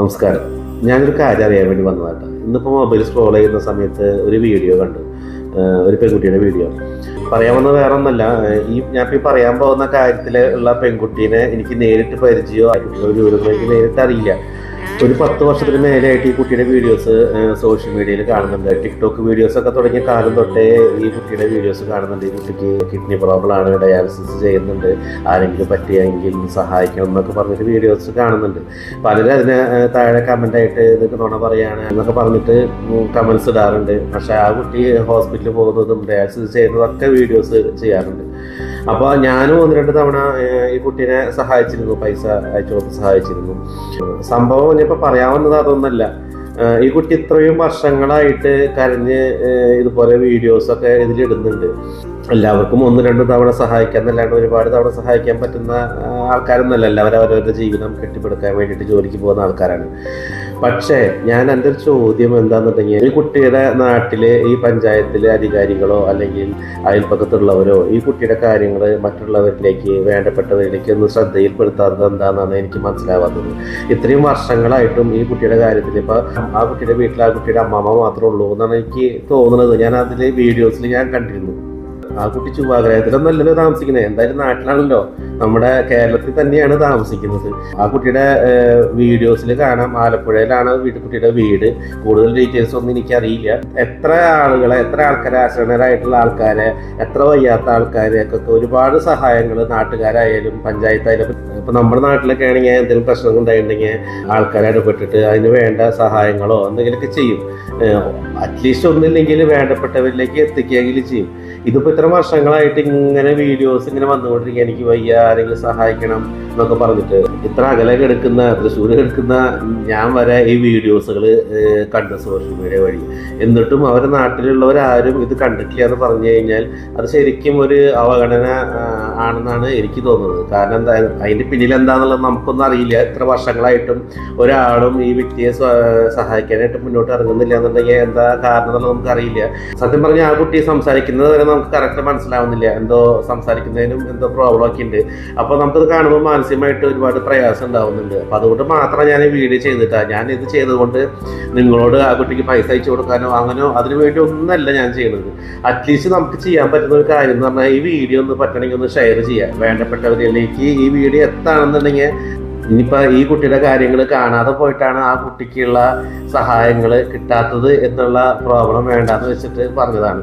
നമസ്കാരം. ഞാനൊരു കാര്യം അറിയാൻ വേണ്ടി വന്നതാട്ടോ. ഇന്നിപ്പോൾ മൊബൈൽ സ്ക്രോൾ ചെയ്യുന്ന സമയത്ത് ഒരു വീഡിയോ കണ്ടു. ഒരു പെൺകുട്ടിയുടെ വീഡിയോ പറയാൻ വന്നത് വേറെ ഒന്നല്ല ഈ ഞാൻ ഇപ്പോൾ പറയാൻ പോകുന്ന കാര്യത്തിൽ ഉള്ള പെൺകുട്ടീനെ എനിക്ക് നേരിട്ട് പരിചയമോ ഒരു വിവരമോ എനിക്ക് നേരിട്ട് അറിയില്ല. ഒരു പത്ത് വർഷത്തിന് മേലെയായിട്ട് ഈ കുട്ടിയുടെ വീഡിയോസ് സോഷ്യൽ മീഡിയയിൽ കാണുന്നുണ്ട്. ടിക്ടോക്ക് വീഡിയോസ് ഒക്കെ തുടങ്ങിയ കാലം തൊട്ടേ ഈ കുട്ടിയുടെ വീഡിയോസ് കാണുന്നുണ്ട്. ഈ കുട്ടിക്ക് കിഡ്നി പ്രോബ്ലം ആണ് ഡയാലിസിസ് ചെയ്യുന്നുണ്ട്. ആരെങ്കിലും പറ്റിയെങ്കിൽ സഹായിക്കണം എന്നൊക്കെ പറഞ്ഞിട്ട് വീഡിയോസ് കാണുന്നുണ്ട്. പലരും അതിന് താഴെ കമന്റായിട്ട് ഇതൊക്കെ നോണ പറയാണ് എന്നൊക്കെ പറഞ്ഞിട്ട് കമൻസ് ഇടാറുണ്ട്. പക്ഷേ ആ കുട്ടി ഹോസ്പിറ്റലിൽ പോകുന്നതും ഡയാലിസിസ് ചെയ്യുന്നതും ഒക്കെ വീഡിയോസ് ചെയ്യാറുണ്ട്. അപ്പോൾ ഞാനും ഒന്ന് രണ്ട് തവണ ഈ കുട്ടീനെ സഹായിച്ചിരുന്നു പൈസ അയച്ചു കൊടുത്ത് സഹായിച്ചിരുന്നു. സംഭവം ഇനിയിപ്പോൾ പറയാവുന്നത് അതൊന്നല്ല. ഈ കുട്ടി ഇത്രയും വർഷങ്ങളായിട്ട് കരഞ്ഞ് ഇതുപോലെ വീഡിയോസൊക്കെ ഇതിലിടുന്നുണ്ട്. എല്ലാവർക്കും ഒന്ന് രണ്ട് തവണ സഹായിക്കാൻ എന്നല്ലാണ്ട് ഒരുപാട് തവണ സഹായിക്കാൻ പറ്റുന്ന ആൾക്കാരൊന്നുമല്ല. എല്ലാവരും അവരവരുടെ ജീവിതം കെട്ടിപ്പടുക്കാൻ വേണ്ടിയിട്ട് ജോലിക്ക് പോകുന്ന ആൾക്കാരാണ്. പക്ഷേ ഞാൻ എന്റെ ഒരു ചോദ്യം എന്താണെന്നുണ്ടെങ്കിൽ ഈ കുട്ടിയുടെ നാട്ടിലെ ഈ പഞ്ചായത്തിലെ അധികാരികളോ അല്ലെങ്കിൽ അയൽപ്പക്കത്തുള്ളവരോ ഈ കുട്ടിയുടെ കാര്യങ്ങൾ മറ്റുള്ളവരിലേക്ക് വേണ്ടപ്പെട്ടവരിലേക്ക് ഒന്ന് ശ്രദ്ധയിൽപ്പെടുത്താത്തത് എന്താണെന്നാണ് എനിക്ക് മനസ്സിലാവാത്തത്. ഇത്രയും വർഷങ്ങളായിട്ടും ഈ കുട്ടിയുടെ കാര്യത്തിൽ ഇപ്പോൾ ആ കുട്ടിയുടെ വീട്ടിൽ ആ കുട്ടിയുടെ അമ്മാമ്മ മാത്രമേ ഉള്ളൂ എന്നാണ് എനിക്ക് തോന്നുന്നത്. ഞാൻ അതിലെ വീഡിയോസിൽ ഞാൻ കണ്ടിരുന്നു. ആ കുട്ടി ചുവാഗ്രഹത്തിലൊന്നല്ലല്ലോ താമസിക്കുന്നത്. എന്തായാലും നാട്ടിലാണല്ലോ. നമ്മുടെ കേരളത്തിൽ തന്നെയാണ് താമസിക്കുന്നത്. ആ കുട്ടിയുടെ വീഡിയോസിൽ കാണാം. ആലപ്പുഴയിലാണ് വീട്ടിൽ കുട്ടിയുടെ വീട്. കൂടുതൽ ഡീറ്റെയിൽസ് ഒന്നും എനിക്കറിയില്ല. എത്ര ആളുകളെ എത്ര ആൾക്കാരെ ആശ്രമരായിട്ടുള്ള ആൾക്കാരെ എത്ര വയ്യാത്ത ആൾക്കാരെ ഒക്കെ ഒരുപാട് സഹായങ്ങൾ നാട്ടുകാരായാലും പഞ്ചായത്തായാലും ഇപ്പൊ നമ്മുടെ നാട്ടിലൊക്കെ ആണെങ്കിൽ എന്തെങ്കിലും പ്രശ്നം ഉണ്ടായിട്ടുണ്ടെങ്കിൽ ആൾക്കാരെ ഇടപെട്ടിട്ട് അതിന് വേണ്ട സഹായങ്ങളോ എന്തെങ്കിലുമൊക്കെ ചെയ്യും. അറ്റ്ലീസ്റ്റ് ഒന്നില്ലെങ്കിൽ വേണ്ടപ്പെട്ടവരിലേക്ക് എത്തിക്കുകയെങ്കിലും ചെയ്യും. ഇതിപ്പോ ഇത്ര വർഷങ്ങളായിട്ട് ഇങ്ങനെ വീഡിയോസ് ഇങ്ങനെ വന്നുകൊണ്ടിരിക്കുക? എനിക്ക് വയ്യ ആരെങ്കിലും സഹായിക്കണം എന്നൊക്കെ പറഞ്ഞിട്ട്. ഇത്ര അകലെ കിടക്കുന്ന തൃശ്ശൂർ കിടക്കുന്ന ഞാൻ വരെ ഈ വീഡിയോസുകൾ കണ്ടു സോഷ്യൽ മീഡിയ വഴി. എന്നിട്ടും അവരുടെ നാട്ടിലുള്ളവരാരും ഇത് കണ്ടിട്ടില്ല എന്ന് പറഞ്ഞു കഴിഞ്ഞാൽ അത് ശരിക്കും ഒരു അവഗണന ആണെന്നാണ് എനിക്ക് തോന്നുന്നത്. കാരണം എന്താ അതിന്റെ പിന്നിൽ എന്താണെന്നുള്ളത് നമുക്കൊന്നും അറിയില്ല. ഇത്ര വർഷങ്ങളായിട്ടും ഒരാളും ഈ വ്യക്തിയെ സഹായിക്കാനായിട്ട് മുന്നോട്ട് ഇറങ്ങുന്നില്ല എന്നുണ്ടെങ്കിൽ എന്താ കാരണം എന്നുള്ളത് നമുക്കറിയില്ല. സത്യം പറഞ്ഞാൽ ആ കുട്ടി സംസാരിക്കുന്നത് വരെ നമുക്ക് കറക്റ്റ് മനസ്സിലാവുന്നില്ല. എന്തോ സംസാരിക്കുന്നതിനും എന്തോ പ്രോബ്ലം ഒക്കെ ഉണ്ട്. അപ്പോൾ നമുക്കത് കാണുമ്പോൾ മാനസികമായിട്ട് ഒരുപാട് പ്രയാസം ഉണ്ടാവുന്നുണ്ട്. അപ്പോൾ അതുകൊണ്ട് മാത്രം ഞാൻ ഈ വീഡിയോ ചെയ്തിട്ടാ. ഞാൻ ഇത് ചെയ്തുകൊണ്ട് നിങ്ങളോട് ആ കുട്ടിക്ക് പൈസ അയച്ചു കൊടുക്കാനോ അങ്ങനെയോ അതിനു വേണ്ടി ഒന്നല്ല ഞാൻ ചെയ്യുന്നത് അറ്റ്ലീസ്റ്റ് നമുക്ക് ചെയ്യാൻ പറ്റുന്ന ഒരു കാര്യം എന്ന് പറഞ്ഞാൽ ഈ വീഡിയോ ഒന്ന് പറ്റണമെങ്കിൽ ഒന്ന് ഷെയർ ചെയ്യാം. വേണ്ടപ്പെട്ടവരിലേക്ക് ഈ വീഡിയോ എത്താണെന്നുണ്ടെങ്കിൽ ഇനിയിപ്പോൾ ഈ കുട്ടിയുടെ കാര്യങ്ങൾ കാണാതെ പോയിട്ടാണ് ആ കുട്ടിക്കുള്ള സഹായങ്ങൾ കിട്ടാത്തത് എന്നുള്ള പ്രോബ്ലം വേണ്ടെന്ന് വെച്ചിട്ട് പറഞ്ഞതാണ്.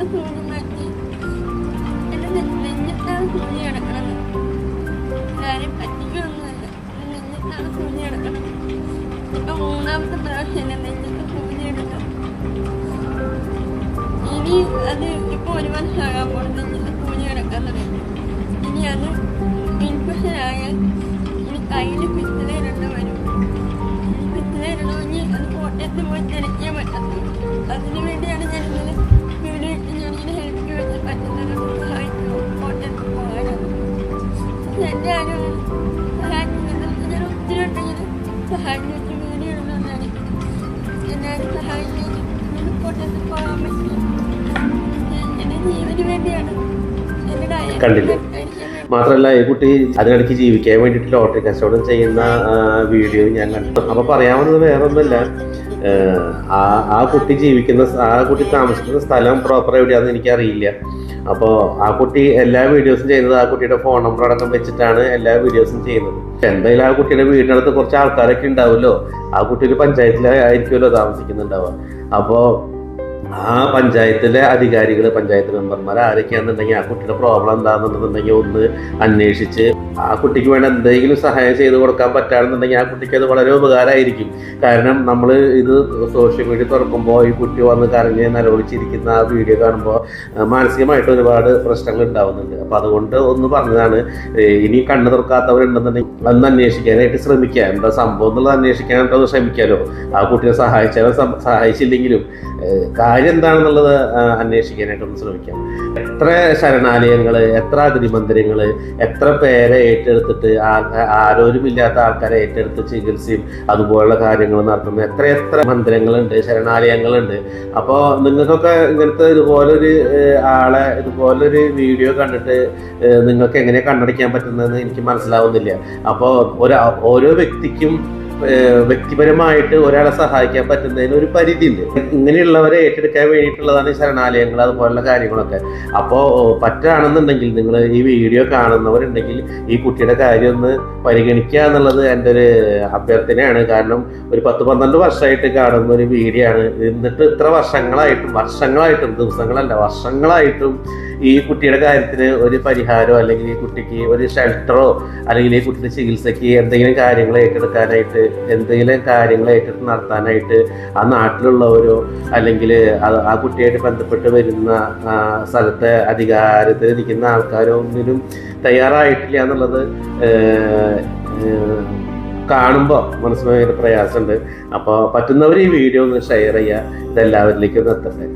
നെഞ്ഞത്തെ സൂചി മാറ്റി എന്റെ നെഞ്ഞത്താണ് സൂചി കിടക്കണത് ആരെയും പറ്റിക്കൊന്നുമല്ല നെഞ്ഞത്താണ് സൂചി കിടക്കണത് ഇപ്പൊ ഇനി അത് ഒരു വർഷമാകാൻ പോകും നെഞ്ഞത്ത് ഇനി അത് ഇൻഫെക്ഷൻ ആയാൽ ഇനി കയ്യിൽ വരും പിത്തലേരണമെങ്കിൽ അത് കോട്ടയത്ത് പോയി പറ്റത്തുള്ളൂ അതിനു വേണ്ടിയാണ് കണ്ടില്ലേ? മാത്രല്ല ഈ കുട്ടി അതിനിടയ്ക്ക് ജീവിക്കാൻ വേണ്ടിയിട്ട് ലോട്ടറി കച്ചവടം ചെയ്യുന്ന വീഡിയോ ഞാൻ കണ്ടു. അപ്പൊ പറയാവുന്നത് വേറെ ഒന്നുമല്ല ആ ആ കുട്ടി ജീവിക്കുന്ന ആ കുട്ടി താമസിക്കുന്ന സ്ഥലം പ്രോപ്പർ എവിടെയാണെന്ന് എനിക്കറിയില്ല. അപ്പോൾ ആ കുട്ടി എല്ലാ വീഡിയോസും ചെയ്യുന്നത് ആ കുട്ടിയുടെ ഫോൺ നമ്പർ അടക്കം വെച്ചിട്ടാണ് എല്ലാ വീഡിയോസും ചെയ്യുന്നത്. എന്തായാലും ആ കുട്ടിയുടെ വീടിനടുത്ത് കുറച്ച് ആൾക്കാരൊക്കെ ഉണ്ടാവുമല്ലോ. ആ കുട്ടി ഒരു പഞ്ചായത്തിലായിരിക്കുമല്ലോ താമസിക്കുന്നുണ്ടാവുക. അപ്പോൾ ആ പഞ്ചായത്തിലെ അധികാരികൾ പഞ്ചായത്ത് മെമ്പർമാർ ആരൊക്കെയാണെന്നുണ്ടെങ്കിൽ ആ കുട്ടിയുടെ പ്രോബ്ലം എന്താണെന്നുണ്ടെങ്കിൽ ഒന്ന് അന്വേഷിച്ച് ആ കുട്ടിക്ക് വേണ്ട എന്തെങ്കിലും സഹായം ചെയ്ത് കൊടുക്കാൻ പറ്റുകയാണെന്നുണ്ടെങ്കിൽ ആ കുട്ടിക്ക് അത് വളരെ ഉപകാരമായിരിക്കും. കാരണം നമ്മൾ ഇത് സോഷ്യൽ മീഡിയ തുറക്കുമ്പോൾ ഈ കുട്ടി വന്ന് കരഞ്ഞ് നിലവിളിച്ചിരിക്കുന്ന ആ വീഡിയോ കാണുമ്പോൾ മാനസികമായിട്ട് ഒരുപാട് പ്രശ്നങ്ങൾ ഉണ്ടാവുന്നുണ്ട്. അപ്പം അതുകൊണ്ട് ഒന്ന് പറഞ്ഞതാണ് ഇനി കണ്ണു തുറക്കാത്തവരുണ്ടെന്നുണ്ടെങ്കിൽ അന്ന് അന്വേഷിക്കാനായിട്ട് ശ്രമിക്കുക. എന്താ സംഭവം എന്നുള്ളത് അന്വേഷിക്കാനായിട്ട് ഒന്ന് ശ്രമിക്കാമല്ലോ ആ കുട്ടിയെ സഹായിച്ചാലും സഹായിച്ചില്ലെങ്കിലും കാര്യം എന്താണെന്നുള്ളത് അന്വേഷിക്കാനായിട്ടൊന്ന് ശ്രമിക്കാം. എത്ര ശരണാലയങ്ങൾ എത്ര അതിരിമന്ദിരങ്ങൾ എത്ര പേരെ ഏറ്റെടുത്തിട്ട് ആരോരുമില്ലാത്ത ആൾക്കാരെ ഏറ്റെടുത്ത് ചികിത്സയും അതുപോലുള്ള കാര്യങ്ങൾ നടത്തുന്ന. എത്ര എത്ര മന്ദിരങ്ങളുണ്ട് ശരണാലയങ്ങളുണ്ട്. അപ്പോൾ നിങ്ങൾക്കൊക്കെ ഇങ്ങനത്തെ ഇതുപോലൊരു ആളെ ഇതുപോലൊരു വീഡിയോ കണ്ടിട്ട് നിങ്ങൾക്ക് എങ്ങനെ കണ്ണടയ്ക്കാൻ പറ്റുന്നതെന്ന് എനിക്ക് മനസ്സിലാവുന്നില്ല. അപ്പോൾ ഓരോ വ്യക്തിക്കും വ്യക്തിപരമായിട്ട് ഒരാളെ സഹായിക്കാൻ പറ്റുന്നതിന് ഒരു പരിധിയുണ്ട്. ഇങ്ങനെയുള്ളവരെ ഏറ്റെടുക്കാൻ വേണ്ടിയിട്ടുള്ളതാണ് ശരണാലയങ്ങൾ അതുപോലുള്ള കാര്യങ്ങളൊക്കെ. അപ്പോൾ പറ്റുകയാണെന്നുണ്ടെങ്കിൽ നിങ്ങൾ ഈ വീഡിയോ കാണുന്നവരുണ്ടെങ്കിൽ ഈ കുട്ടിയുടെ കാര്യം ഒന്ന് പരിഗണിക്കുക എന്നുള്ളത് എന്റെ ഒരു അഭ്യർത്ഥനയാണ്. കാരണം ഒരു പത്ത് പന്ത്രണ്ട് വർഷമായിട്ട് കാണുന്ന ഒരു വീഡിയോ ആണ്. എന്നിട്ട് ഇത്ര വർഷങ്ങളായിട്ടും വർഷങ്ങളായിട്ടും ദിവസങ്ങളല്ല വർഷങ്ങളായിട്ടും ഈ കുട്ടിയുടെ കാര്യത്തിന് ഒരു പരിഹാരമോ അല്ലെങ്കിൽ ഈ കുട്ടിക്ക് ഒരു ഷെൽട്ടറോ അല്ലെങ്കിൽ ഈ കുട്ടിയുടെ ചികിത്സയ്ക്ക് എന്തെങ്കിലും കാര്യങ്ങൾ ഏറ്റെടുക്കാനായിട്ട് എന്തെങ്കിലും കാര്യങ്ങൾ ഏറ്റെടുത്ത് നടത്താനായിട്ട് ആ നാട്ടിലുള്ളവരോ അല്ലെങ്കിൽ ആ- കുട്ടിയായിട്ട് ബന്ധപ്പെട്ട് വരുന്ന സ്ഥലത്തെ അധികാരത്തിൽ നിൽക്കുന്ന ആൾക്കാരോ ഒന്നിനും തയ്യാറായിട്ടില്ല എന്നുള്ളത് കാണുമ്പോൾ മനസ്സിലായ പ്രയാസമുണ്ട്. അപ്പോൾ പറ്റുന്നവർ ഈ വീഡിയോ ഒന്ന് ഷെയർ ചെയ്യുക. ഇതെല്ലാവരിലേക്കും ഒന്ന് എത്തട്ടെ